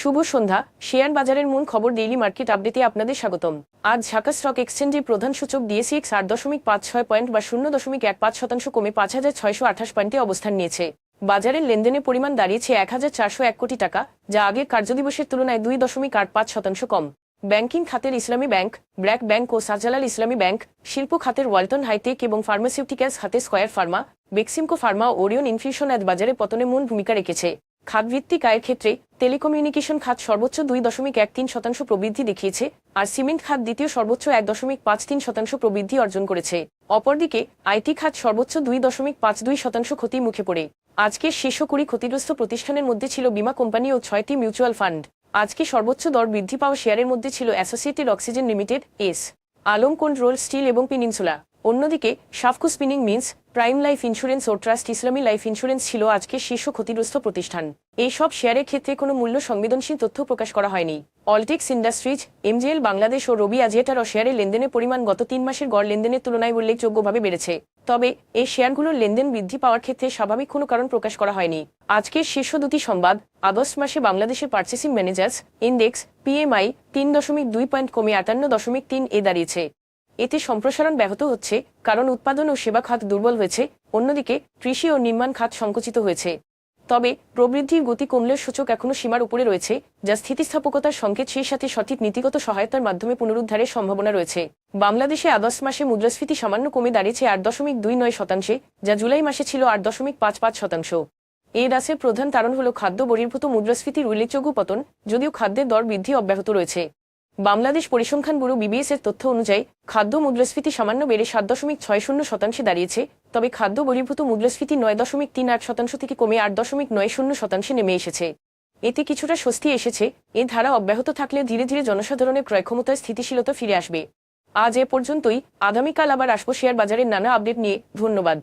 শুভ সন্ধ্যা। Share বাজারের মূল খবর ডেইলি মার্কেট আপডেটে আপনাদের স্বাগতম। আজ ঢাকা স্টক এক্সচেঞ্জের প্রধান সূচক ডিএসিএক্স আট দশমিক পাঁচ ছয় পয়েন্ট বা শূন্য দশমিক এক পাঁচ শতাংশ কমে পাঁচ হাজার ছয়শো আঠাশ পয়েন্টে অবস্থান নিয়েছে। বাজারের লেনদেনের পরিমাণ দাঁড়িয়েছে এক হাজার চারশো এক কোটি টাকা, যা আগের কার্যদিবসের তুলনায় দুই দশমিক আট পাঁচ শতাংশ কম। ব্যাংকিং খাতের ইসলামী ব্যাংক ব্র্যাক ব্যাংক ও সাজালাল ইসলামী ব্যাংক, শিল্প খাতের ওয়ালটন হাইটেক এবং ফার্মাসিউটিক্যালস খাতে Square pharma, Beximco pharma Orion infusion আজ বাজারে পতনে মূল ভূমিকা রেখেছে। খাতভিত্তিক আয়ের ক্ষেত্রে টেলিকমিউনিকেশন খাত সর্বোচ্চ দুই দশমিক এক তিন শতাংশ প্রবৃদ্ধি দেখিয়েছে, আর সিমেন্ট খাত দ্বিতীয় সর্বোচ্চ এক দশমিক পাঁচ তিন শতাংশ প্রবৃদ্ধি অর্জন করেছে। অপরদিকে আইটি খাত সর্বোচ্চ দুই দশমিক পাঁচ দুই শতাংশ ক্ষতির মুখে পড়ে। আজকের শীর্ষ কুড়ি ক্ষতিগ্রস্ত প্রতিষ্ঠানের মধ্যে ছিল বীমা কোম্পানি ও ছয়টি মিউচুয়াল ফান্ড। আজকে সর্বোচ্চ দর বৃদ্ধি পাওয়া শেয়ারের মধ্যে ছিল associated oxygen limited, S. Alam cold roll steel এবং পিনিনসুলা। অন্যদিকে Safko spinning mills prime life insurance ও ট্রাস্ট ইসলামী লাইফ ইন্স্যুরেন্স ছিল আজকে শীর্ষ ক্ষতিগ্রস্ত প্রতিষ্ঠান। এই সব শেয়ারের ক্ষেত্রে কোনো মূল্য সংবেদনশীল তথ্য প্রকাশ করা হয়নি। অলটেক্স ইন্ডাস্ট্রিজ, এমজিএল বাংলাদেশ ও রবি আজিয়েটার ও শেয়ারের লেনদেনের পরিমাণ গত তিন মাসের গড় লেনদেনের তুলনায় উল্লেখযোগ্যভাবে বেড়েছে। তবে এই শেয়ারগুলোর লেনদেন বৃদ্ধি পাওয়ার ক্ষেত্রে স্বাভাবিক কোনো কারণ প্রকাশ করা হয়নি। আজকের শীর্ষ দুটি সংবাদ, আগস্ট মাসে বাংলাদেশের পার্চেসিং ম্যানেজার্স, ইন্ডেক্স, পিএমআই তিন দশমিক দুই পয়েন্ট কমে আটান্ন দশমিক তিন এ দাঁড়িয়েছে। এতে সম্প্রসারণ ব্যাহত হচ্ছে, কারণ উৎপাদন ও সেবা খাত দুর্বল হয়েছে, অন্যদিকে কৃষি ও নির্মাণ খাত সংকুচিত হয়েছে। তবে প্রবৃদ্ধির গতি কমলেও সূচক এখনও সীমার উপরে রয়েছে, যা স্থিতিস্থাপকতার সংকেত সেই সাথে সঠিক নীতিগত সহায়তার মাধ্যমে পুনরুদ্ধারের সম্ভাবনা রয়েছে। বাংলাদেশে আগস্ট মাসে মুদ্রাস্ফীতি সামান্য কমে দাঁড়িয়েছে আট দশমিক দুই নয় শতাংশে, যা জুলাই মাসে ছিল আট দশমিক পাঁচ পাঁচ শতাংশ। এই হ্রাসের প্রধান কারণ হল খাদ্য বহির্ভূত মুদ্রাস্ফীতির উল্লেখযোগ্য পতন, যদিও খাদ্যের দর বৃদ্ধি অব্যাহত রয়েছে। বাংলাদেশ পরিসংখ্যান ব্যুরো বিবিএস এর তথ্য অনুযায়ী, খাদ্য মুদ্রাস্ফীতি সামান্য বেড়ে সাত দশমিক ছয় শূন্য শতাংশে দাঁড়িয়েছে, তবে খাদ্য বহির্ভূত মুদ্রাস্ফীতি নয় দশমিক তিন আট শতাংশ থেকে কমে আট দশমিক নয় শূন্য শতাংশে নেমে এসেছে। এতে কিছুটা স্বস্তি এসেছে, এ ধারা অব্যাহত থাকলে ধীরে ধীরে জনসাধারণের ক্রয়ক্ষমতায় স্থিতিশীলতা ফিরে আসবে। আজ এ পর্যন্তই, আগামীকাল আবার আসব শেয়ার বাজারের নানা আপডেট নিয়ে, ধন্যবাদ।